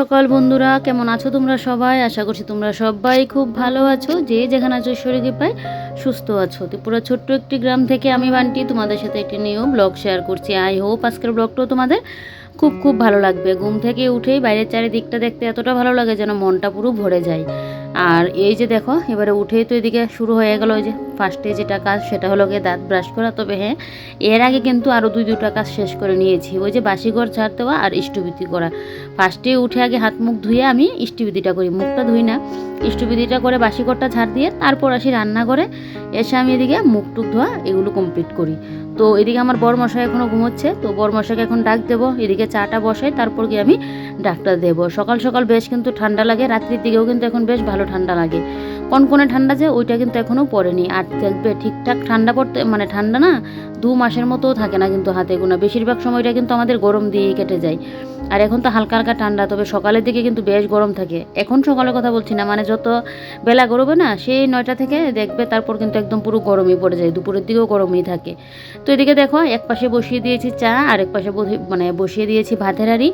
সকাল বন্ধুরা, কেমন আছো তোমরা সবাই? আশা করছি তোমরা সবাই খুব ভালো আছো। যে যেখানে আছো শরীরে পাই সুস্থ আছো। তো পুরো ছোট্ট একটি গ্রাম থেকে আমি বান্টি তোমাদের সাথে একটি নিয়ম ব্লগ শেয়ার করছি। আই হোপ আজকের ব্লগটাও তোমাদের খুব খুব ভালো লাগবে। ঘুম থেকে উঠেই বাইরের চারিদিকটা দেখতে এতটা ভালো লাগে যেন মনটা পুরো ভরে যায়। আর এই যে দেখো, এবারে উঠেই তো এদিকে শুরু হয়ে গেল ওই যে ফার্স্টে যেটা কাজ সেটা হলো গিয়ে দাঁত ব্রাশ করা। তবে হ্যাঁ এর আগে কিন্তু আরও দুই দুটা কাজ শেষ করে নিয়েছি। ওই যে বাসি ঘর ছাড় দেওয়া আর ইষ্টবিতি করা। ফার্স্টে উঠে আগে হাত মুখ ধুয়ে আমি ইষ্টবিদিটা করি, মুখটা ধুই না। ইষ্টবিদিটা করে বাসি ঘরটা ঝাড় দিয়ে তারপর আসি রান্না করে এসে আমি এদিকে মুখ টুক ধোয়া এগুলো কমপ্লিট করি। তো এদিকে আমার বরমশাই এখনও ঘুমোচ্ছে, তো বরমশাইকে এখন ডাক দেবো। এদিকে চাটা বসাই, তারপর গিয়ে আমি ডাকটা দেবো। সকাল সকাল বেশ কিন্তু ঠান্ডা লাগে, রাত্রির দিকেও কিন্তু এখন বেশ ভালো ঠান্ডা লাগে। কনকনে ঠান্ডা যে, ওইটা কিন্তু এখনও পড়েনি। আর দেখবে ঠিকঠাক ঠান্ডা পড়তে মানে ঠান্ডা না, দু মাসের মতোও থাকে না কিন্তু হাতে গোনা। বেশিরভাগ সময়টা কিন্তু আমাদের গরম দিয়েই কেটে যায়। আর এখন তো হালকা হালকা ঠান্ডা, তবে সকালের দিকে কিন্তু বেশ গরম থাকে। এখন সকালের কথা বলছি না মানে যত বেলা গরমে না, সেই নয়টা থেকে দেখবে তারপর কিন্তু একদম পুরো গরমই পড়ে যায়, দুপুরের দিকেও গরমই থাকে। তো এদিকে দেখো, এক পাশে বসিয়ে দিয়েছি চা, আর এক পাশে মানে বসিয়ে দিয়েছি ভাতের হাঁড়ি।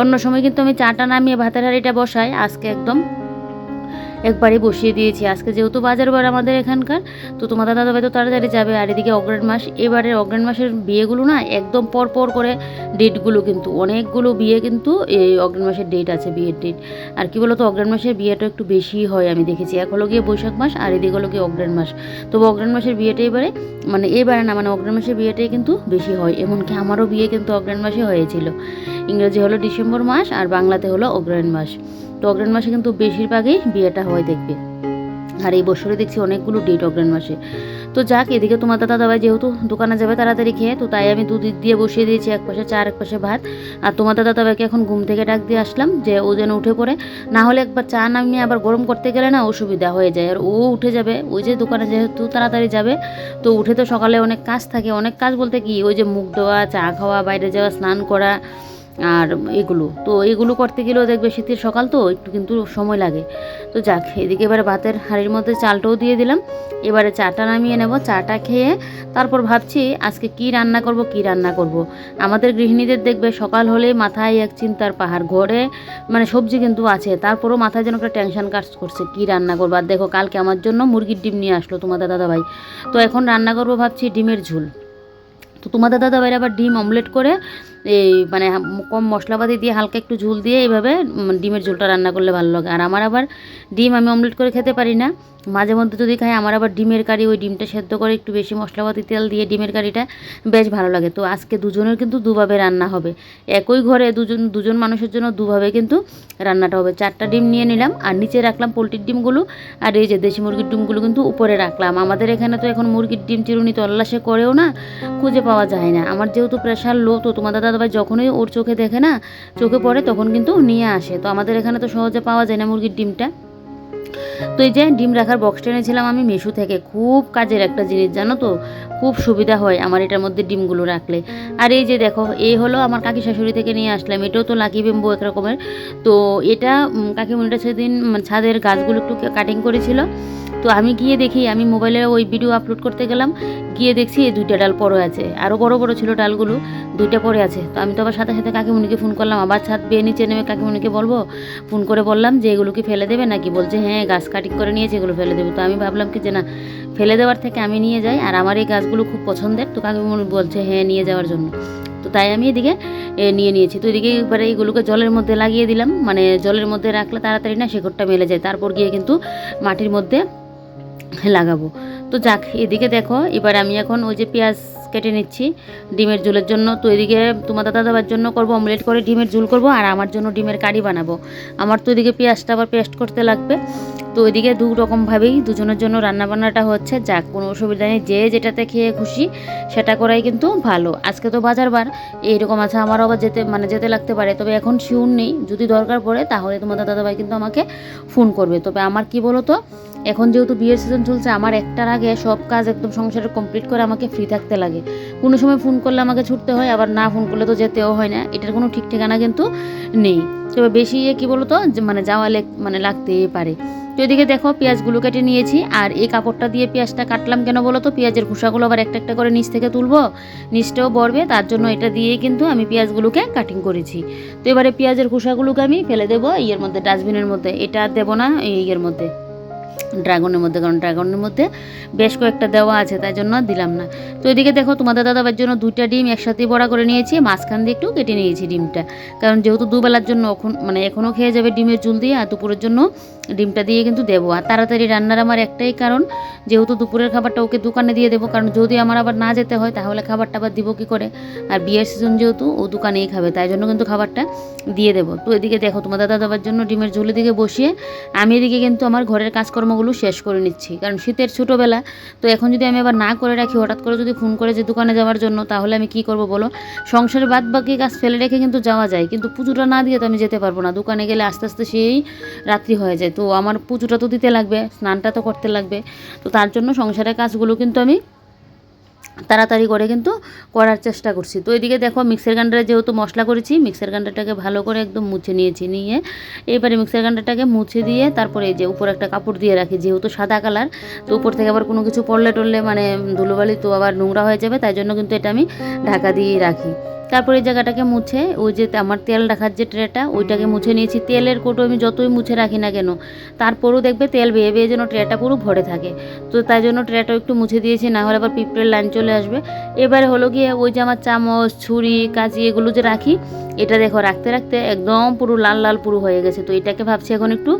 অন্য সময় কিন্তু আমি চাটা নামিয়ে ভাতের হাঁড়িটা বসাই, আজকে একদম একবারই বসিয়ে দিয়েছি। আজকে যেহেতু বাজার বার আমাদের এখানকার, তো তোমার দাদা ভাই তো তাড়াতাড়ি যাবে। আর এদিকে অগ্রাণ মাস, এবারের অগ্রাণ মাসের বিয়েগুলো না একদম পর পর করে ডেটগুলো কিন্তু, অনেকগুলো বিয়ে কিন্তু এই অগ্রাণ মাসের ডেট আছে, বিয়ের ডেট আর কি বলতো অগ্রাণ মাসের বিয়েটা একটু বেশি হয় আমি দেখেছি। এক হলো গিয়ে বৈশাখ মাস আর এদিকে হলো গিয়ে অগ্রাণ মাস। তবে অগ্রাণ মাসের বিয়েটা এবারে মানে এবারে না মানে অগ্রাণ মাসের বিয়েটাই কিন্তু বেশি হয়। এমনকি আমারও বিয়ে কিন্তু অগ্রাণ মাসে হয়েছিল। ইংরেজি হলো ডিসেম্বর মাস আর বাংলাতে হলো অগ্রায়ণ মাস। তো অগ্রায়ণ মাসে কিন্তু বেশিরভাগই বিয়েটা হয় দেখবে। আর এই বছরে দেখছি অনেকগুলো ডেট অগ্রায়ণ মাসে। তো যাক, এদিকে তোমার দাদা দাবাই যেহেতু দোকানে যাবে তাড়াতাড়ি খেয়ে, তো তাই আমি দুধ দিয়ে বসিয়ে দিয়েছি, এক পাশে চা, আর এক পাশে ভাত। আর তোমার দাদা দাবাইকে এখন ঘুম থেকে ডাক দিয়ে আসলাম যে ও যেন উঠে পড়ে। না হলে একবার চা নামিয়ে আবার গরম করতে গেলে না অসুবিধা হয়ে যায়। আর ও উঠে যাবে, ওই যে দোকানে যেহেতু তাড়াতাড়ি যাবে, তো উঠে তো সকালে অনেক কাজ থাকে। অনেক কাজ বলতে কি, ওই যে মুখ ধোয়া চা খাওয়া, বাইরে যাওয়া, স্নান করা আর এগুলো। তো এগুলো করতে গেলেও দেখবে শীতের সকাল তো, একটু কিন্তু সময় লাগে। তো যাক, এদিকে এবারে ভাতের হাঁড়ির মধ্যে চালটাও দিয়ে দিলাম। এবারে চাটা নামিয়ে নেব। চাটা খেয়ে তারপর ভাবছি আজকে কি রান্না করব, কি রান্না করব। আমাদের গৃহিণীদের দেখবে সকাল হলেই মাথায় এক চিন্তার পাহাড়। ঘরে মানে সবজি কিন্তু আছে, তারপরও মাথায় যেন একটা টেনশন কাজ করছে, কি রান্না করব? আর দেখো, কালকে আমার জন্য মুরগির ডিম নিয়ে আসলো তোমাদের দাদাভাই। তো এখন রান্না করব ভাবছি ডিমের ঝোল। তো তোমাদের দাদা ভাইরা আবার ডিম অমলেট করে এই মানে কম মশলাপাতি দিয়ে হালকা একটু ঝোল দিয়ে এইভাবে ডিমের ঝোলটা রান্না করলে ভালো লাগে। আর আমার আবার ডিম আমি অমলেট করে খেতে পারি না। মাঝে মধ্যে যদি খাই, আমার আবার ডিমের কারি, ওই ডিমটা সেদ্ধ করে একটু বেশি মশলাপাতি তেল দিয়ে ডিমের কারিটা বেশ ভালো লাগে। তো আজকে দুজনের কিন্তু দুভাবে রান্না হবে। একই ঘরে দুজন দুজন মানুষের জন্য দুভাবে কিন্তু রান্নাটা হবে। চারটা ডিম নিয়ে নিলাম, আর নিচে রাখলাম পোলট্রির ডিমগুলো, আর এই যে দেশি মুরগির ডিমগুলো কিন্তু উপরে রাখলাম। আমাদের এখানে তো এখন মুরগির ডিম চিরুনি তল্লাশে করেও না, খুঁজে পাওয়া যায় না। আমার যেহেতু প্রেশার লো তো তোমাদের দাদাভাই যখনই ওর চোখে দেখে না চোখে পড়ে তখন কিন্তু নিয়ে আসে। তো আমাদের এখানে তো সহজে পাওয়া যায় না মুরগির ডিমটা। তো এই যে ডিম রাখার বক্সটা এনেছিলাম আমি মেশু থেকে। খুব কাজের একটা জিনিস জানো তো? খুব সুবিধা হয় আমার এটার মধ্যে ডিমগুলো রাখলে। আর এই যে দেখো এই হলো আমার কাকি শাশুড়ি থেকে নিয়ে আসলাম। এটাও তো লাকি বেম্বু এক রকমের তো এটা উম, কাকিমণিটা সেদিন ছাদের গাছগুলো একটু কাটিং করেছিল। তো আমি গিয়ে দেখি, আমি মোবাইলে ওই ভিডিও আপলোড করতে গেলাম, গিয়ে দেখছি এই দুইটা ডাল পড়ে আছে। আরও বড় বড় ছিল ডালগুলো, দুইটা পড়ে আছে। তো আমি তো আবার সাথে সাথে কাকিমণিকে ফোন করলাম, আবার ছাদ বেয়ে নিচে নেমে কাকিমণিকে বলব? ফোন করে বললাম যে, এগুলো কি ফেলে দেবে নাকি? বলছে হ্যাঁ গাছ কাটিং করে নিয়েছে, এগুলো ফেলে দেবে। তো আমি ভাবলাম কি যে, না, ফেলে দেওয়ার থেকে আমি নিয়ে যাই, আর আমার এই গাছগুলো খুব পছন্দের। তো কাকিমণি বলছে হ্যাঁ নিয়ে যাওয়ার জন্য। তো তাই আমি এদিকে নিয়ে নিয়েছি। তো এদিকে এবারে এইগুলোকে জলের মধ্যে লাগিয়ে দিলাম। মানে জলের মধ্যে রাখলে তাড়াতাড়ি না শেকড়টা মেলে যায়। তারপর গিয়ে কিন্তু মাটির মধ্যে লাগাবো। তো যাক, এদিকে দেখো, এবার আমি এখন ওই যে পেঁয়াজ কেটে নিচ্ছি, ডিমের ঝোলের জন্য। তো এদিকে তোমার দাদা জন্য করব অমলেট করে ডিমের ঝোল করব, আর আমার জন্য ডিমের কারি বানাবো। আমার তো এদিকে পেঁয়াজটা আবার পেস্ট করতে লাগবে। তো ওইদিকে দু রকমভাবেই দুজনের জন্য রান্নাবান্নাটা হচ্ছে। যাক, কোনো অসুবিধা নেই, যে যেটাতে খেয়ে খুশি সেটা করাই কিন্তু ভালো। আজকে তো বাজার বার, এইরকম আছে আমারও আবার যেতে মানে যেতে লাগতে পারে। তবে এখন শিউর নেই, যদি দরকার পড়ে তাহলে তোমার দাদাভাই কিন্তু আমাকে ফোন করবে। তবে আমার কি বলো তো এখন যেহেতু বিয়ের সিজন চলছে, আমার একটার আগে সব কাজ একদম সংসারে কমপ্লিট করে আমাকে ফ্রি থাকতে লাগে। কোনো সময় ফোন করলে আমাকে ছুটতে হয়, আবার না ফোন করলে তো যেতেও হয় না। এটার কোনো ঠিক ঠিকানা কিন্তু নেই। তবে বেশি ইয়ে কী বলো তো যে মানে যাওয়া মানে লাগতেই পারে। তো এদিকে দেখো, পেঁয়াজগুলো কেটে নিয়েছি, আর এই কাপড়টা দিয়ে পেঁয়াজটা কাটলাম কেন বলো তো পেঁয়াজের খোসাগুলো আবার একটা একটা করে নিচ থেকে তুলবো। নিচটাও বড়বে তার জন্য এটা দিয়েই কিন্তু আমি পেঁয়াজগুলোকে কাটিং করেছি। তো এবারে পেঁয়াজের খোসাগুলোকে আমি ফেলে দেবো, ইয়ের মধ্যে ডাস্টবিনের মধ্যে। এটা দেবো না ইয়ের মধ্যে। ড্রাগনের মধ্যে, কারণ ড্রাগনের মধ্যে বেশ কয়েকটা দেওয়া আছে, তাই জন্য দিলাম না। তো এদিকে দেখো, তোমাদের দাদাবার জন্য দুইটা ডিম একসাথে বড়া করে নিয়েছি, মাঝখান দিয়ে একটু কেটে নিয়েছি ডিমটা। কারণ যেহেতু দুবেলার জন্য এখন মানে এখনও খেয়ে যাবে ডিমের চুল দিয়ে, আর দুপুরের জন্য ডিমটা দিয়ে কিন্তু দেবো। আর তাড়াতাড়ি রান্নার আমার একটাই কারণ, যেহেতু দুপুরের খাবারটা ওকে দোকানে দিয়ে দেবো, কারণ যদি আমার আবার না যেতে হয়, তাহলে খাবারটা আবার দিব কী করে? আর বিয়ের সিজন যেহেতু, ও দোকানেই খাবে, তাই জন্য কিন্তু খাবারটা দিয়ে দেবো। তো এদিকে দেখো, তোমাদের দাদাবার জন্য ডিমের ঝোলের দিকে বসিয়ে, আমি এদিকে কিন্তু আমার ঘরের কাজকর্মগুলো শেষ করে নিচ্ছি। কারণ শীতের ছোটোবেলা, তো এখন যদি আমি আবার না করে রাখি, হঠাৎ করে যদি ফোন করে যে দোকানে যাওয়ার জন্য, তাহলে আমি কি করব বলো? সংসারের বাদ বাকি কাজ ফেলে রেখে কিন্তু যাওয়া যায়, কিন্তু পুজোটা না দিয়ে তো আমি যেতে পারব না। দোকানে গেলে আস্তে আস্তে সেই রাত্রি হয়ে যায়। তো আমার পুজোটা তো দিতে লাগবে, স্নানটা তো করতে লাগবে। তো তার জন্য সংসারের কাজগুলো কিন্তু আমি তাড়াতাড়ি করে কিন্তু করার চেষ্টা করছি। তো এদিকে দেখো মিক্সার গ্রাইন্ডারে যেহেতু মশলা করেছি মিক্সার গ্রাইন্ডারটাকে ভালো করে একদম মুছে নিয়েছি, নিয়ে এবারে মিক্সার গ্রাইন্ডারটাকে মুছে দিয়ে তারপরে এই যে উপর একটা কাপড় দিয়ে রাখি, যেহেতু সাদা কালার তো উপর থেকে আবার কোনো কিছু পড়লে টরলে মানে ধুলোবালি তো আবার নোংরা হয়ে যাবে, তাই জন্য কিন্তু এটা আমি ঢাকা দিয়ে রাখি। তারপরে জায়গাটাকে মুছে, ওই যে আমার তেল রাখার যে ট্রেটা, ওইটাকে মুছে নিয়েছি। তেলের কোটো আমি যতই মুছে রাখি না কেন, তারপরেও দেখবে তেল বেয়ে বেয়ে যেন ট্রেটা পুরো ভরে থাকে। তো তাই জন্য ট্রেটাও একটু মুছে দিয়েছি, না হলে আবার পিঁপড়ের লাইন চলে আসবে। এবারে হলো গিয়ে ওই যে আমার চামচ, ছুরি, কাঁচি, এগুলো যে রাখি এটা দেখো, রাখতে রাখতে একদম পুরো লাল লাল পুরো হয়ে গেছে। তো এটাকে ভাবছি এখন একটু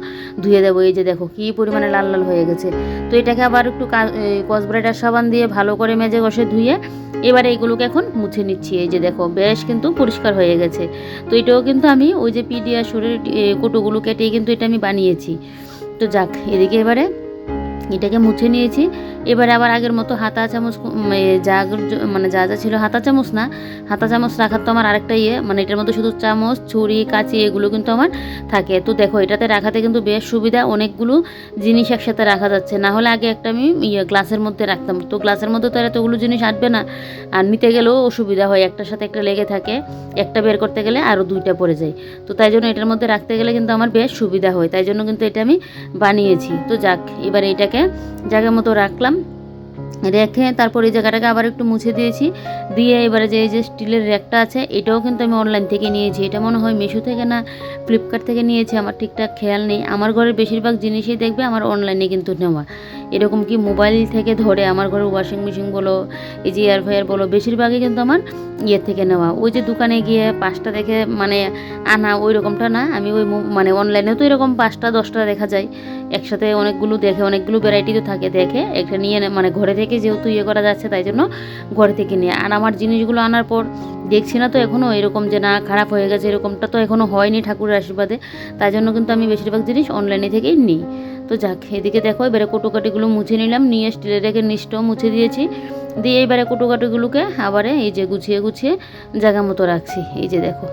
ধুয়ে দেবো। এই যে দেখো, কী পরিমাণে লাল লাল হয়ে গেছে। তো এটাকে আবার একটু কসব্রাইটার সাবান দিয়ে ভালো করে মেজে ঘষে ধুয়ে এবারে এগুলোকে এখন মুছে নিচ্ছি। এই যে দেখো, বেশ কিন্তু পরিষ্কার হয়ে গেছে। তো এটাও কিন্তু আমি ওই যে পিডিয়াসুরের কুটোগুলো কেটে কিন্তু এটা আমি বানিয়েছি। তো যাক, এদিকে এবারে এটাকে মুছে নিয়েছি। এবার আবার আগের মতো হাতা চামচ যা মানে যা যা ছিল হাতা চামচ না, হাতা চামচ রাখার তো আমার আরেকটা ইয়ে মানে এটার মধ্যে শুধু চামচ, ছুরি, কাঁচি এগুলো কিন্তু আমার থাকে। তো দেখো, এটাতে রাখাতে কিন্তু বেশ সুবিধা, অনেকগুলো জিনিস একসাথে রাখা যাচ্ছে। না হলে আগে একটা আমি ইয়ে গ্লাসের মধ্যে রাখতাম। তো গ্লাসের মধ্যে তো আর এতগুলো জিনিস আটবে না। আর নিতে গেলেও অসুবিধা হয়, একটার সাথে একটা লেগে থাকে। একটা বের করতে গেলে আরও দুইটা পড়ে যায়। তো তাই জন্য এটার মধ্যে রাখতে গেলে কিন্তু আমার বেশ সুবিধা হয়। তাই জন্য কিন্তু এটা আমি বানিয়েছি। তো যাক, এবার এটাকে জায়গা মতো রাখলাম। রেখে তারপর এই জায়গাটাকে আবার একটু মুছে দিয়েছি। দিয়ে এবারে যে, এই যে স্টিলের র্যাকটা আছে, এটাও কিন্তু আমি অনলাইন থেকে নিয়েছি। এটা মনে হয় মিশো থেকে না ফ্লিপকার্ট থেকে নিয়েছি, আমার ঠিকঠাক খেয়াল নেই। আমার ঘরের বেশিরভাগ জিনিসই দেখবে আমার অনলাইনে কিন্তু নেওয়া। এরকম কি মোবাইল থেকে ধরে আমার ঘরে ওয়াশিং মেশিন বলো, এই যে এয়ার ফ্রায়ার বলো, বেশিরভাগই কিন্তু আমার ইয়ের থেকে নেওয়া। ওই যে দোকানে গিয়ে পাঁচটা দেখে মানে আনা ওই রকমটা না, আমি ওই মানে অনলাইনেও তো এরকম পাঁচটা, দশটা দেখা যায়। একসাথে অনেকগুলো দেখে, অনেকগুলো ভ্যারাইটি তো থাকে দেখে, একটা নিয়ে মানে ঘরে থেকে যেহেতু ইয়ে করা যাচ্ছে, তাই জন্য ঘরে থেকে নিয়ে। আর আমার জিনিসগুলো আনার পর দেখছি না তো এখনও এরকম যে না, খারাপ হয়ে গেছে, এরকমটা তো এখনও হয়নি ঠাকুরের আশীর্বাদে। তাই জন্য কিন্তু আমি বেশিরভাগ জিনিস অনলাইনে থেকেই নিই। তো যাক, এদিকে দেখো, এবারে কোটোকাটিগুলো মুছে নিলাম, নিয়ে স্টিলের রেখে নিচটাও মুছে দিয়েছি। দিয়ে এবারে কোটোকাটিগুলোকে আবারে এই যে গুছিয়ে গুছিয়ে জায়গা মতো রাখছি। এই যে দেখো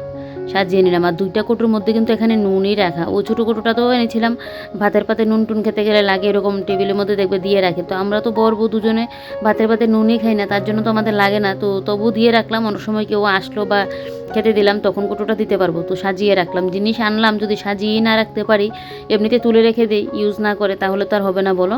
সাজিয়ে নিলাম। আর দুইটা কোটোর মধ্যে কিন্তু এখানে নুনই রাখা। ও ছোটো কোটোটা তো এনেছিলাম। ভাতের পাতে নুন টুন খেতে গেলে লাগে এরকম টেবিলের মধ্যে দেখবে দিয়ে রাখে। তো আমরা তো বর বউ দুজনে ভাতের পাতে নুনই খাই না, তার জন্য তো আমাদের লাগে না। তো তবু দিয়ে রাখলাম। অনেক সময় কেউ আসলো বা খেতে দিলাম, তখন কোটোটা দিতে পারব। তো সাজিয়ে রাখলাম। জিনিস আনলাম, যদি সাজিয়ে না রাখতে পারি, এমনিতে তুলে রেখে দিই ইউজ না করে, তাহলে তো আর হবে না, বলো?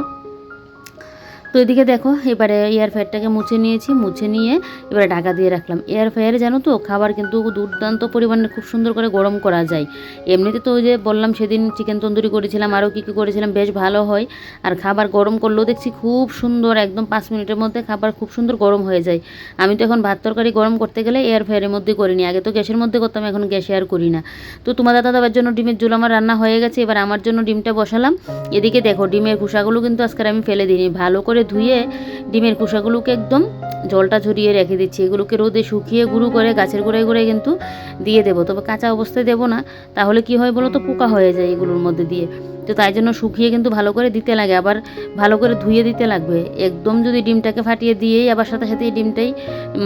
তো এদিকে দেখো, এবারে এয়ার ফ্রায়ারটাকে মুছে নিয়েছি, মুছে নিয়ে এবারে ঢাকা দিয়ে রাখলাম। এয়ার ফ্রায়ারে জানো তো, খাবার কিন্তু দুর্দান্ত পরিমাণে খুব সুন্দর করে গরম করা যায়। এমনিতে তো ওই যে বললাম, সেদিন চিকেন তন্দুরি করেছিলাম, আরও কী কী করেছিলাম, বেশ ভালো হয়। আর খাবার গরম করলেও দেখছি খুব সুন্দর, একদম পাঁচ মিনিটের মধ্যে খাবার খুব সুন্দর গরম হয়ে যায়। আমি তো এখন ভাত তরকারি গরম করতে গেলে এয়ার ফ্রায়ারের মধ্যে করিনি, আগে তো গ্যাসের মধ্যে করতাম, এখন গ্যাসে আর করি না। তো তোমার দাদা দাবার জন্য ডিমের ঝোল আমার রান্না হয়ে গেছে, এবার আমার জন্য ডিমটা বসালাম। এদিকে দেখো, ডিমের খোসাগুলো কিন্তু আজকে আমি ফেলে দিইনি, ভালো করে ধুয়ে ডিমের খোসাগুলোকে একদম জলটা ঝরিয়ে রেখে দিচ্ছি। এগুলোকে রোদে শুকিয়ে গুঁড়ো করে গাছের গোড়ায় গোড়ায় কিন্তু দিয়ে দেবো। তবে কাঁচা অবস্থায় দেবো না। তাহলে কি হয় বলো তো পোকা হয়ে যায় এগুলোর মধ্যে দিয়ে। তো তাই জন্য শুকিয়ে কিন্তু ভালো করে দিতে লাগে। আবার ভালো করে ধুয়ে দিতে লাগবে। একদম যদি ডিমটাকে ফাটিয়ে দিয়েই আবার সাথে সাথে এই ডিমটাই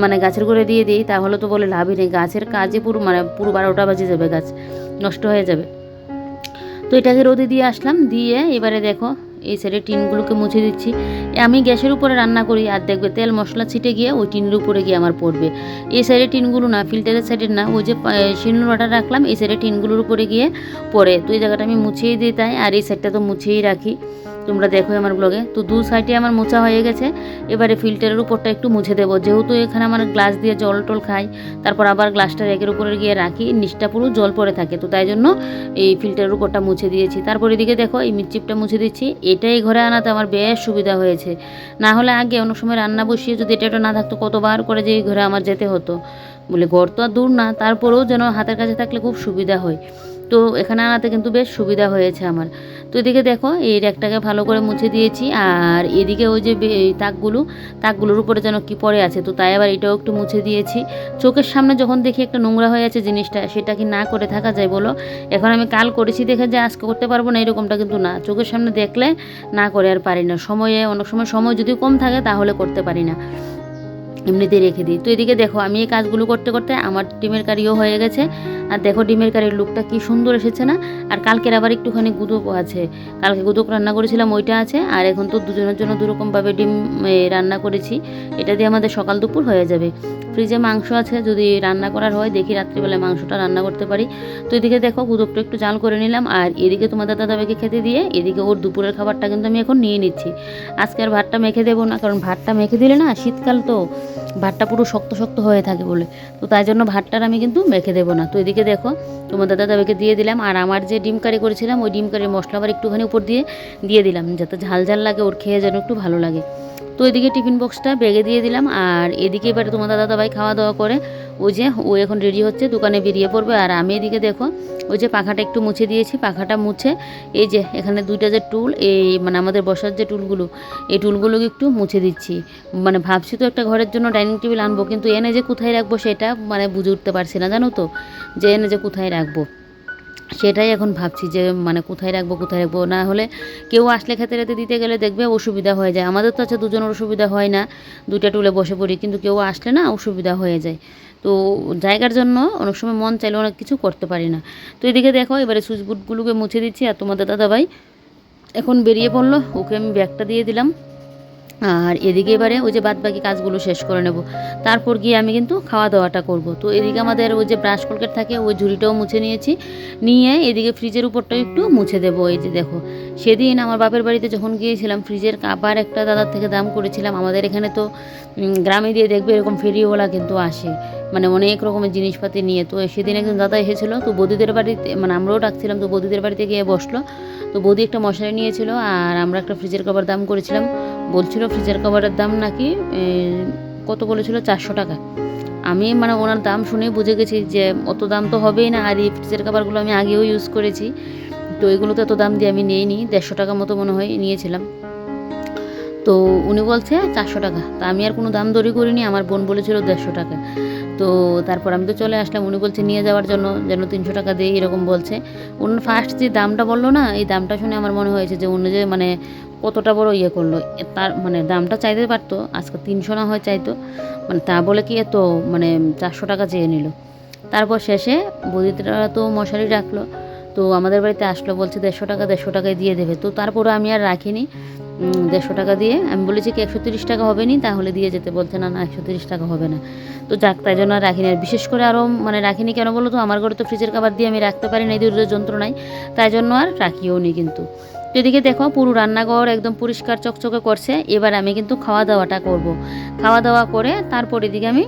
মানে গাছের করে দিয়ে দিই, তাহলে তো বলে লাভই নেই। গাছের কাজে পুরো মানে পুরো বারোটা বাজে যাবে গাছ। নষ্ট হয়ে যাবে। তো এটাকে রোদে দিয়ে আসলাম। দিয়ে এবারে দেখো এই সাইডে টিনগুলোকে মুছে দিচ্ছি। আমি গ্যাসের উপরে রান্না করি আর দেখবে তেল মশলা ছিটে গিয়ে ওই টিনের উপরে গিয়ে আমার পড়বে। এই সাইডে টিনগুলো না, ফিল্টারের সাইডের না, ওই যে শিলনোড়াটা রাখলাম, এই সাইডে টিনগুলোর উপরে গিয়ে পড়ে। তো এই জায়গাটা আমি মুছেই দিই তাই, আর এই সাইডটা তো মুছেই রাখি। তোমরা দেখো আমার ব্লগে তো দু সাইডে আমার মোছা হয়ে গেছে। এবারে ফিল্টারের উপরটা একটু মুছে দেবো। যেহেতু এখানে আমার গ্লাস দিয়ে জল টল খাই, তারপর আবার গ্লাসটা রেগের উপরে গিয়ে রাখি। নিচটা পুরো জল পড়ে থাকে। তো তাই জন্য এই ফিল্টারের উপরটা মুছে দিয়েছি। তারপর এদিকে দেখো, এই মিটচিপটা মুছে দিচ্ছি। এটাই ঘরে আনাতে আমার বেশ সুবিধা হয়েছে। না হলে আগে অনেক সময় রান্না বসিয়ে যদি এটা না থাকতো, কতবার করে যে এই ঘরে আমার যেতে হতো। বলে ঘর তো আর দূর না। তারপরেও যেন হাতের কাছে থাকলে খুব সুবিধা হয়। তো এখানে আনাতে কিন্তু বেশ সুবিধা হয়েছে আমার। তো এদিকে দেখো, এই র্যাকটাকে ভালো করে মুছে দিয়েছি। আর এদিকে ওই যে তাকগুলো, তাকগুলোর উপরে যেন কি পড়ে আছে, তো তাই আবার এটাও একটু মুছে দিয়েছি। চোখের সামনে যখন দেখি একটা নোংরা হয়ে আছে জিনিসটা, সেটা কি না করে থাকা যায় বলো? এখন আমি কাল করেছি দেখে যে আজকে করতে পারব না, এরকমটা কিন্তু না। চোখের সামনে দেখলে না করে আর পারি না। সময়ে, অনেক সময় সময় যদি কম থাকে তাহলে করতে পারি না। এমনিতেই রেখে দিই। তো এদিকে দেখো, আমি এই কাজগুলো করতে করতে আমার টিমের কারিও হয়ে গেছে। আর দেখো ডিমের কারির লুকটা কি সুন্দর এসেছে না? আর কালকের আবার একটুখানি গুদুক আছে। কালকে গুদুক রান্না করেছিলাম, ওইটা আছে। আর এখন তো দুজনের জন্য দুরকমভাবে ডিম রান্না করেছি। এটা দিয়ে আমাদের সকাল দুপুর হয়ে যাবে। ফ্রিজে মাংস আছে, যদি রান্না করার হয়, দেখি রাত্রিবেলায় মাংসটা রান্না করতে পারি। তো এদিকে দেখো গুদকটা একটু জাল করে নিলাম। আর এদিকে তোমাদের দাদাভাইকে খেতে দিয়ে, এদিকে ওর দুপুরের খাবারটা কিন্তু আমি এখন নিয়ে নিচ্ছি। আজকে আর ভাতটা মেখে দেবো না, কারণ ভাতটা মেখে দিলে না, শীতকাল তো, ভাতটা পুরো শক্ত শক্ত হয়ে থাকে বলে। তো তাই জন্য ভাতটার আমি কিন্তু মেখে দেবো না। তো এদিকে দেখো, তোমার দাদা দাদাকে দিয়ে দিলাম, আর আমার যে ডিম কারি করেছিলাম, ওই ডিম কারির মশলা আবার একটুখানি উপর দিয়ে দিয়ে দিলাম, যাতে ঝাল ঝাল লাগে, ওর খেয়ে যেন একটু ভালো লাগে। তো এদিকে টিফিন বক্সটা ব্যাগে দিয়ে দিলাম। আর এদিকে এবারে তোমার দাদা দাদাভাই খাওয়া দাওয়া করে, ওই যে ও এখন রেডি হচ্ছে, দোকানে বেরিয়ে পড়বে। আর আমি এদিকে দেখো, ওই যে পাখাটা একটু মুছে দিয়েছি, পাখাটা মুছে, এই যে এখানে দুইটা যে টুল, এই মানে আমাদের বসার যে টুলগুলো, এই টুলগুলোকে একটু মুছে দিচ্ছি। মানে ভাবছি তো একটা ঘরের জন্য ডাইনিং টেবিল আনব, কিন্তু এনে যে কোথায় রাখব সেটা মানে বুঝে উঠতে পারছি না, জানো তো? যে এনে যে কোথায় রাখব। সেটাই এখন ভাবছি যে মানে কোথায় রাখব কোথায় রাখব? না হলে কেউ আসলে খেতে রেতে দিতে গেলে দেখবে অসুবিধা হয়ে যায়। আমাদের তো আছে দুজনের অসুবিধা হয় না, দুইটা টুলে বসে পড়ি, কিন্তু কেউ আসলে না অসুবিধা হয়ে যায়। তো জায়গার জন্য অনেক সময় মন চাইলে অনেক কিছু করতে পারি না। তো এদিকে দেখো, এবারে সুইচ বুটগুলোকে মুছে দিচ্ছি আর তোমাদের দাদাভাই এখন বেরিয়ে পড়ল। ওকে আমি ব্যাগটা দিয়ে দিলাম। আর এদিকে এবারে ওই যে বাদবাকি কাজগুলো শেষ করে নেব। তারপর গিয়ে আমি কিন্তু খাওয়া দাওয়াটা করব। তো এদিকে আমাদের ওই যে ব্রাশ কলকেট থাকে, ওই ঝুড়িটাও মুছে নিয়েছি। নিয়ে এদিকে ফ্রিজের উপরটাও একটু মুছে দেবো। এই যে দেখো, সেদিন আমার বাপের বাড়িতে যখন গিয়েছিলাম ফ্রিজের কাবার একটা দাদার থেকে দাম করেছিলাম। আমাদের এখানে তো গ্রামে দিয়ে দেখবে এরকম ফেরিওয়ালা কিন্তু আসে। মানে অনেক রকমের জিনিসপাতি নিয়ে। তো সেদিন একজন দাদা এসেছিল, তো বৌদিদের বাড়িতে মানে আমরাও ডাকছিলাম, তো বৌদিদের বাড়িতে গিয়ে বসল। তো বৌদি একটা মশারি নিয়েছিল আর আমরা একটা ফ্রিজের কভার দাম করেছিলাম। বলছিল ফ্রিজের কভারের দাম নাকি কত বলেছিল? চারশো টাকা। আমি মানে ওনার দাম শুনেই বুঝে গেছি যে অত দাম তো হবেই না। আর এই ফ্রিজের কভারগুলো আমি আগেও ইউজ করেছি। তো এগুলো তো এত দাম দিয়ে আমি নিইনি, দেড়শো টাকা মতো মনে হয় নিয়েছিলাম। তো উনি বলছে চারশো টাকা। তা আমি আর কোনো দাম দরি করিনি, আমার বোন বলেছিল দেড়শো টাকা। তো তারপর আমি তো চলে আসলাম। উনি বলছে, নিয়ে যাওয়ার জন্য, যেন তিনশো টাকা দিই এরকম বলছে। উনি ফার্স্ট যে দামটা বলল না, এই দামটা শুনে আমার মনে হয়েছে যে, উনি যে মানে কতটা বড় ইয়ে করল। তার মানে দামটা চাইতে পারতো, আজকে তিনশো না হয় চাইতো। মানে তা বলে কি এত মানে চারশো টাকা চেয়ে নিল। তারপর শেষে বৌদিরা তো মশারি রাখল। তো আমাদের বাড়িতে আসলো, বলছে, দেড়শো টাকা, দেড়শো টাকায় দিয়ে দেবে। তো তারপরে আমি আর রাখিনি। দেড়শো টাকা দিয়ে। আমি বলেছি কি, একশো তিরিশ টাকা হবে নি তাহলে দিয়ে যেতে। বলছে, না না, একশো তিরিশ টাকা হবে না। তো যাক, তাই জন্য আর রাখিনি আর বিশেষ করে আরও মানে রাখিনি কেন বলো তো? আমার ঘরে তো ফ্রিজের খাবার দিয়ে আমি রাখতে পারি না এই দুটো যন্ত্রণায়। তাই জন্য আর রাখিও নি কিন্তু। তো এদিকে দেখো, পুরো রান্নাঘর একদম পরিষ্কার চকচকে করছে। এবার আমি কিন্তু খাওয়া দাওয়াটা করব। খাওয়া দাওয়া করে তারপর এদিকে আমি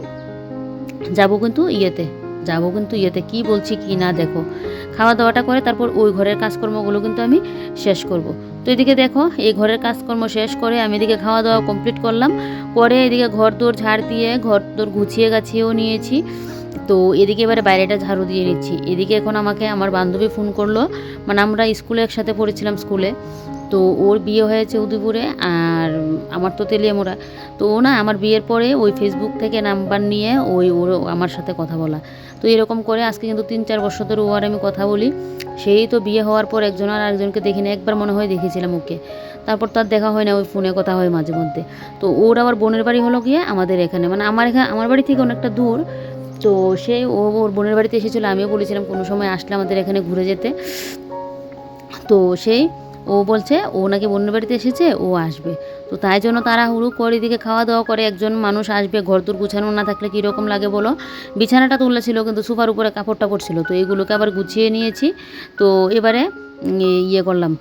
যাব কিন্তু ইয়েতে। যাব কিন্তু ইয়েতে। কি বলছি কি না দেখো। খাওয়া দাওয়াটা করে তারপর ওই ঘরের কাজকর্মগুলো কিন্তু আমি শেষ করব। তো এদিকে দেখো, এই ঘরের কাজকর্ম শেষ করে আমি এদিকে খাওয়া দাওয়া কমপ্লিট করলাম। পরে এদিকে ঘর দোর ঝাড় দিয়ে ঘর দোর গুছিয়ে গাছিয়েও নিয়েছি। তো এদিকে এবারে বাইরেটা ঝাড়ু দিয়ে নিচ্ছি। এদিকে এখন আমাকে আমার বান্ধবী ফোন করল। মানে আমরা স্কুলে একসাথে পড়েছিলাম স্কুলে তো ওর বিয়ে হয়েছে উদয়পুরে আর আমার তো তেলিয়ামোড়া তো ও না আমার বিয়ের পরে ওই ফেসবুক থেকে নাম্বার নিয়ে ওই ওর আমার সাথে কথা বলা। তো এরকম করে আজকে কিন্তু তিন চার বছর ধরে ও আর আমি কথা বলি। সেই তো বিয়ে হওয়ার পর একজন আর একজনকে দেখি না একবার মনে হয় দেখেছিলাম ওকে। তারপর তার দেখা হয় না, ওই ফোনে কথা হয় মাঝে মধ্যে। তো ওর আবার বোনের বাড়ি হলো গিয়ে আমাদের এখানে। মানে আমার এখানে আমার বাড়ি থেকে অনেকটা দূর। তো সেই ও ওর বোনের বাড়িতে এসেছিল, আমিও বলেছিলাম কোনো সময় আসলে আমাদের এখানে ঘুরে যেতে। তো সেই ও বলছে, ও নাকি বন্য বাড়িতে এসেছে, ও আসবে। তো তাই জন্য তারা হুড়ু করে এদিকে খাওয়া দাওয়া করে একজন মানুষ আসবে ঘর দূর গুছানো না থাকলে কীরকম লাগে বলো? বিছানাটা তুললেছিল ছিল কিন্তু সুপার উপরে কাপড় টাপড় ছিল, তো এগুলোকে আবার গুছিয়ে নিয়েছি। তো এবারে ইয়ে করলাম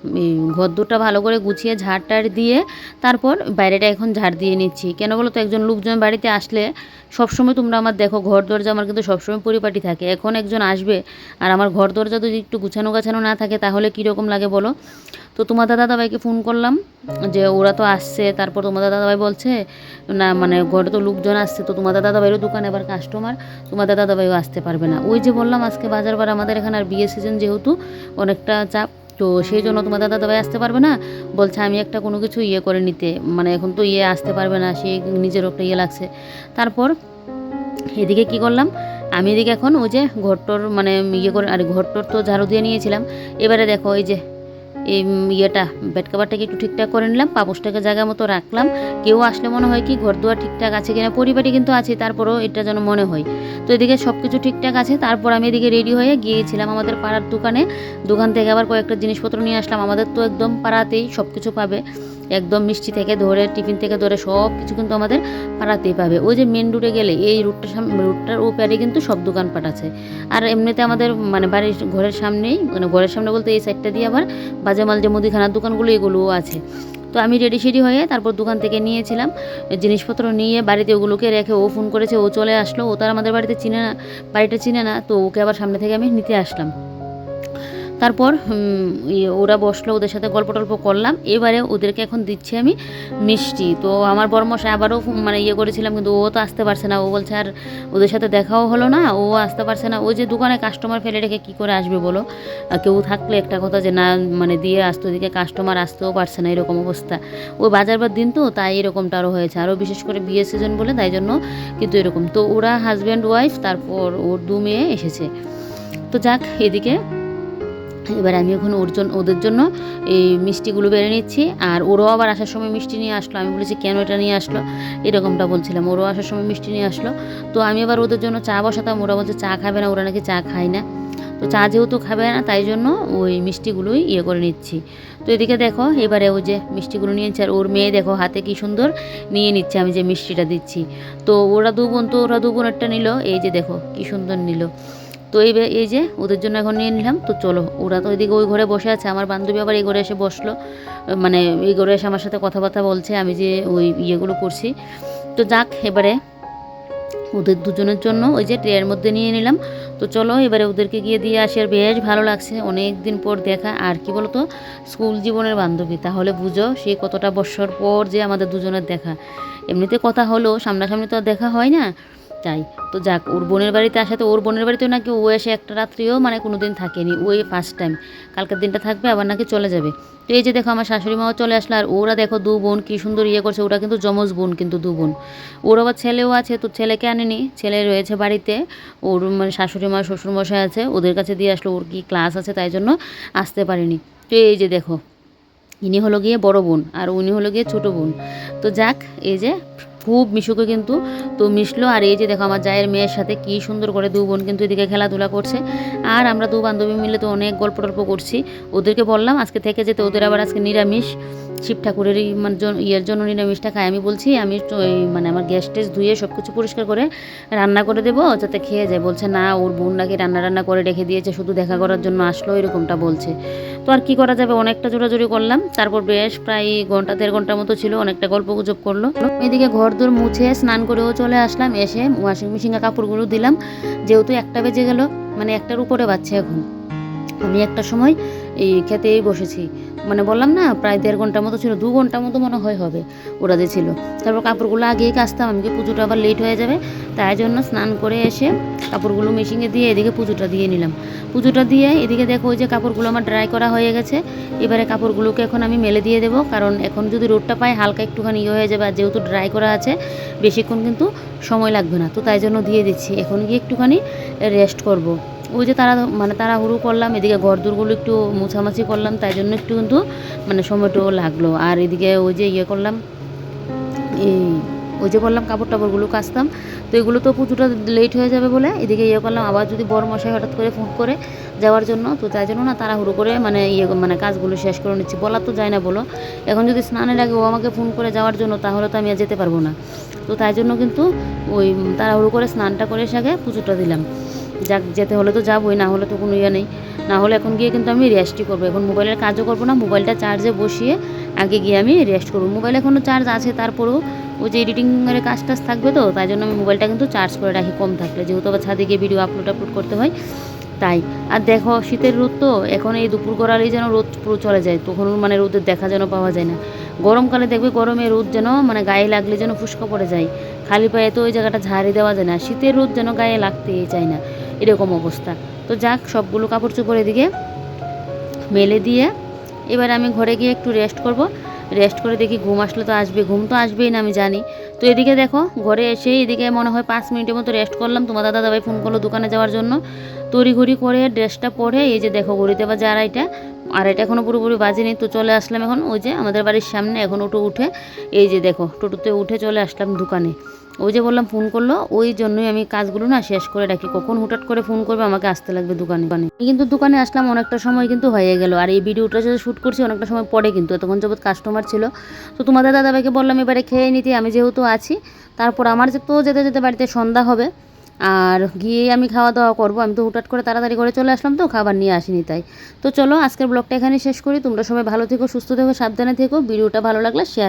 ঘর দুটা ভালো করে গুছিয়ে ঝাড় টাড় দিয়ে তারপর বাইরেটা এখন ঝাড় দিয়ে নিচ্ছি। কেন বলো তো একজন লোকজন বাড়িতে আসলে সবসময় তোমরা আমার দেখো, ঘর দরজা আমার কিন্তু সবসময় পরিপাটি থাকে। এখন একজন আসবে আর আমার ঘর দরজা যদি একটু গুছানো গাছানো না থাকে, তাহলে কীরকম লাগে বলো? তো তোমার দাদা দাদাভাইকে ফোন করলাম যে ওরা তো আসছে, তারপর তোমার দাদা দাদাভাই বলছে, না মানে ঘরে তো লোকজন আসছে, তো তোমার দাদা দাদাভাইয়েরও দোকানে আবার কাস্টমার তোমার দাদা দাদাভাইও আসতে পারবে না। ওই যে বললাম, আজকে বাজার বার আমাদের এখানে আর বিয়ে সিজন যেহেতু, অনেকটা চাপ। তো সেই জন্য তোমার দাদা দাদাই আসতে পারবে না। বলছে, আমি একটা কোনো কিছু ইয়ে করে নিতে। মানে এখন তো ইয়ে আসতে পারবে না, সে নিজের একটা ইয়ে লাগছে। তারপর এদিকে কি করলাম? আমি এদিকে এখন ওই যে ঘরটোর মানে ইয়ে করে, আর ঘরটোর তো ঝাড়ু দিয়ে নিয়েছিলাম। এবারে দেখো ওই যে এই ইয়েটা, বেড কাভারটাকে একটু ঠিকঠাক করে নিলাম, পাপোশটাকে জায়গা মতো রাখলাম। কেউ আসলে মনে হয় কি ঘর দুয়ার ঠিকঠাক আছে কিনা, পরিবারই কিন্তু আছে, তারপরেও এটা যেন মনে হয়। তো এদিকে সব কিছু ঠিকঠাক আছে, তারপর আমি এদিকে রেডি হয়ে গিয়েছিলাম আমাদের পাড়ার দোকানে। দোকান থেকে আবার কয়েকটা জিনিসপত্র নিয়ে আসলাম, আমাদের তো একদম পাড়াতেই সব কিছু পাবে। একদম মিষ্টি থেকে ধরে, টিফিন থেকে ধরে সব কিছু কিন্তু আমাদের পাড়াতেই পাবে। ওই যে মেন রুটে গেলে এই রুটটার সামনে রুটটার ও প্যারে কিন্তু সব দোকানপাট আছে। আর এমনিতে আমাদের মানে বাড়ির ঘরের সামনেই মানে ঘরের সামনে বলতে এই সাইডটা দিয়ে আবার বাজে মাল যে মুদিখানার দোকানগুলো, এগুলোও আছে। তো আমি রেডি সেডি হয়ে তারপর দোকান থেকে নিয়েছিলাম। জিনিসপত্র নিয়ে বাড়িতে ওগুলোকে রেখে ও ফোন করেছে, ও চলে আসলো। ও তার আমাদের বাড়িতে চিনে না, বাড়িটা চিনে না, তো ওকে আবার সামনে থেকে আমি নিতে আসলাম। তারপর ইয়ে, ওরা বসল ওদের সাথে গল্প টল্প করলাম। এবারে ওদেরকে এখন দিচ্ছি আমি মিষ্টি। তো আমার বরমশাই আবারও মানে ইয়ে করেছিলাম কিন্তু ও তো আসতে পারছে না। ও বলছে আর ওদের সাথে দেখাও হলো না ও আসতে পারছে না। ও যে দোকানে কাস্টমার ফেলে রেখে কী করে আসবে বলো? কেউ থাকলে একটা কথা যে না মানে দিয়ে আসতো এদিকে কাস্টমার আসতেও পারছে না এরকম অবস্থা। ও বাজার বার দিন তো তাই এরকমটা আরও হয়েছে। আরও বিশেষ করে বিয়ে সিজন বলে তাই জন্য কিন্তু এরকম। তো ওরা হাজব্যান্ড ওয়াইফ তারপর ওর দু মেয়ে এসেছে। তো যাক এদিকে এবার আমি এখন ওর জন্য ওদের জন্য এই মিষ্টিগুলো বেড়ে নিচ্ছি। আর ওরাও আবার আসার সময় মিষ্টি নিয়ে আসলো। আমি বলেছি, কেন এটা নিয়ে আসলো? এরকমটা বলছিলাম। ওরাও আসার সময় মিষ্টি নিয়ে আসলো। তো আমি আবার ওদের জন্য চা বসাতাম। ওরা বলছে, চা খাবে না, ওরা নাকি চা খায় না। তো চা যেহেতু খাবে না, তাই জন্য ওই মিষ্টিগুলোই ইয়ে করে নিচ্ছি। তো এদিকে দেখো, এবারে ওই যে মিষ্টিগুলো নিয়েছে আর ওর মেয়ে দেখো, হাতে কি সুন্দর নিয়ে নিচ্ছে। আমি যে মিষ্টিটা দিচ্ছি। তো ওরা দু বোন, তো ওরা দু একটা নিল। এই যে দেখো, কি সুন্দর নিল। তো এই এই যে ওদের জন্য এখন নিয়ে নিলাম। তো চলো, ওরা তো ওইদিকে ওই ঘরে বসে আছে। আমার বান্ধবী আবার এই ঘরে এসে বসল। মানে এই ঘরে এসে আমার সাথে কথাবার্তা বলছে। আমি যে ওই ইয়েগুলো করছি। তো যাক, এবারে ওদের দুজনের জন্য ওই যে ট্রেয়ের মধ্যে নিয়ে নিলাম। তো চলো, এবারে ওদেরকে গিয়ে দিয়ে আসি। আর বেশ ভালো লাগছে। অনেক দিন পর দেখা। আর কি বলতো? স্কুল জীবনের বান্ধবী। তাহলে বুঝো সে কতটা বছর পর যে আমাদের দুজনের দেখা। এমনিতে কথা হলো, সামনাসামনি তো আর দেখা হয় না। তাই তো যাক, ওর বোনের বাড়িতে আসাতে ওর বোনের বাড়িতেও নাকি ও এসে একটা রাত্রিও মানে কোনো দিন থাকেনি। ওই ফার্স্ট টাইম কালকের দিনটা থাকবে, আবার নাকি চলে যাবে। তো এই যে দেখো, আমার শাশুড়ি মাও চলে আসলো, আর ওরা দেখো দু বোন, কী সুন্দর ইয়ে করছে। ওরা কিন্তু যমজ বোন, কিন্তু দু বোন। ওর আবার ছেলেও আছে, তো ছেলেকে আনেনি। ছেলে রয়েছে বাড়িতে। ওর মানে শাশুড়ি মা শ্বশুর মশাই আছে, ওদের কাছে দিয়ে আসলো। ওর কি ক্লাস আছে, তাই জন্য আসতে পারেনি। তো এই যে দেখো, ইনি হলো গিয়ে বড় বোন, আর উনি হলো গিয়ে ছোটো বোন। তো যাক, এই যে খুব মিশুকে কিন্তু তো মিশলো। আর এই যে দেখো আমার জায়ের মেয়ের সাথে কি সুন্দর করে দু বোন কিন্তু এদিকে খেলাধুলা করছে। আর আমরা দু বান্ধবী মিলে তো অনেক গল্প টল্প করছি। ওদেরকে বললাম আজকে থেকে যেতে, ওদের আবার আজকে নিরামিষ। শিব ঠাকুরেরই মানে ইয়ের জন্য নিরামিষটা খাই আমি বলছি, আমি মানে আমার গ্যাস টেস ধুয়ে সব কিছু পরিষ্কার করে রান্না করে দেবো, যাতে খেয়ে যায়। বলছে, না, ওর বোন নাকি রান্না রান্না করে রেখে দিয়েছে, শুধু দেখা করার জন্য আসলো, এরকমটা বলছে। তো আর কি করা যাবে? অনেকটা জোরাজোরি করলাম। তারপর বেশ প্রায় ঘণ্টা, দেড় ঘণ্টার মতো ছিল, অনেকটা গল্প গুজব করল। এদিকে ঘর দূর মুছে স্নান করেও চলে আসলাম। এসে ওয়াশিং মেশিনে কাপড়গুলো দিলাম। যেহেতু একটা বেজে গেল মানে একটার উপরে বাচ্চা এখন। আমি একটা সময় এই খেতেই বসেছি। মানে বললাম না, প্রায় দেড় ঘণ্টার মতো ছিল, দু ঘণ্টার মতো মনে হয় হবে ওরা ছিল। তারপর কাপড়গুলো আগেই কাচতাম, আমি পুজোটা আবার লেট হয়ে যাবে? তাই জন্য স্নান করে এসে কাপড়গুলো মেশিনে দিয়ে এদিকে পুজোটা দিয়ে নিলাম। পুজোটা দিয়ে এদিকে দেখো ওই যে কাপড়গুলো আমার ড্রাই করা হয়ে গেছে। এবারে কাপড়গুলোকে এখন আমি মেলে দিয়ে দেবো, কারণ এখন যদি রোদটা পাই হালকা একটুখানি ইয়ে হয়ে যাবে, আর যেহেতু ড্রাই করা আছে, বেশিক্ষণ কিন্তু সময় লাগবে না। তো তাই জন্য দিয়ে দিচ্ছি। এখন গিয়ে একটুখানি রেস্ট করব। ওই যে তারা মানে তারা হুড়ু করলাম, এদিকে ঘর দূরগুলো একটু মুছামাছি করলাম, তাই জন্য একটু কিন্তু মানে সময়টাও লাগল। আর এদিকে ওই যে ইয়ে করলাম, এই ওই যে বললাম কাপড় টাপড়গুলো কাচতাম। তো এগুলো তো পুজোটা লেট হয়ে যাবে বলে এদিকে ইয়ে করলাম, আবার যদি বড় মশাই হঠাৎ করে ফোন করে যাওয়ার জন্য, তো তাই জন্য না তাড়াহুড়ো করে মানে ইয়ে মানে কাজগুলো শেষ করে নিচ্ছি। বলা তো যায় না বলো। এখন যদি স্নানের আগে ও আমাকে ফোন করে যাওয়ার জন্য, তাহলে তো আমি আর যেতে পারব না। তো তাই জন্য কিন্তু ওই তাড়াহুড়ো করে স্নানটা করে এসে আগে পুজোটা দিলাম। যাক, যেতে হলে তো যাবোই, না হলে তো কোনো ইয়ে নেই। না হলে এখন গিয়ে কিন্তু আমি রেস্টই করব। এখন মোবাইলের কাজও করব না মোবাইলটা চার্জে বসিয়ে আগে গিয়ে আমি রেস্ট করব। মোবাইল এখনও চার্জ আছে, তারপরেও ওই যে এডিটিংয়ের কাজ টাজ থাকবে তো, তাই জন্য আমি মোবাইলটা কিন্তু চার্জ করে রাখি কম থাকলে। যেহেতু আবার ছাদে গিয়ে ভিডিও আপলোড আপলোড করতে হয় তাই। আর দেখো, শীতের রোদ তো, এখন এই দুপুর গড়ালেই যেন রোদ পুরো চলে যায়, তখন মানে রোদের দেখা যেন পাওয়া যায় না। গরমকালে দেখবে গরমে রোদ যেন মানে গায়ে লাগলে যেন ফুসকা পড়ে যায়। খালি পায়ে তো ওই জায়গাটা ঝাড়ি দেওয়া যায় না। শীতের রোদ যেন গায়ে লাগতেই চায় না, এরকম অবস্থা। তো যাক, সবগুলো কাপড় চোপড় এদিকে মেলে দিয়ে এবার আমি ঘরে গিয়ে একটু রেস্ট করব। রেস্ট করে দেখি ঘুম আসলে তো আসবে। ঘুম তো আসবেই না, আমি জানি। তো এদিকে দেখো, ঘরে এসে এদিকে মনে হয় পাঁচ মিনিটের মতো রেস্ট করলাম। তোমার দাদা দাদাভাই ফোন করল দোকানে যাওয়ার জন্য। তড়িঘড়ি করে ড্রেসটা পরে এই যে দেখো, ঘড়িতে বাজে আর আড়াইটা এখনও পুরোপুরি বাজেনি, তো চলে আসলাম এখন ওই যে আমাদের বাড়ির সামনে। এখন ওটো উঠে এই যে দেখো, টোটোতে উঠে চলে আসলাম দোকানে। ওই যে বললাম ফোন করল। ওই জন্যই আমি কাজগুলো না শেষ করে রাখি। কখন হুটাট করে ফোন করবে, আমাকে আসতে লাগবে দোকানে। আমি কিন্তু দোকানে আসলাম, অনেকটা সময় কিন্তু হয়ে গেল। আর এই ভিডিওটা যে শ্যুট করছি, অনেকটা সময় পরে কিন্তু তখন যাবৎ কাস্টমার ছিল। তো তোমাদের দাদাভাইকে বললাম, এবারে খেয়ে নিতে, আমি যেহেতু আছি, তারপর আমার যে তো যেতে যেতে বাড়িতে সন্ধ্যা হবে। আর গিয়ে আমি খাওয়া দাওয়া করব। আমি তো হুটাট করে তাড়াতাড়ি করে চলে আসলাম তো, খাবার নিয়ে আসিনি তাই। তো চলো, আজকের ব্লগটা এখানে শেষ করি। তোমরা সবাই ভালো থেকো, সুস্থ থেকো, সাবধানে থেকো। ভিডিওটা ভালো লাগলে শেয়ার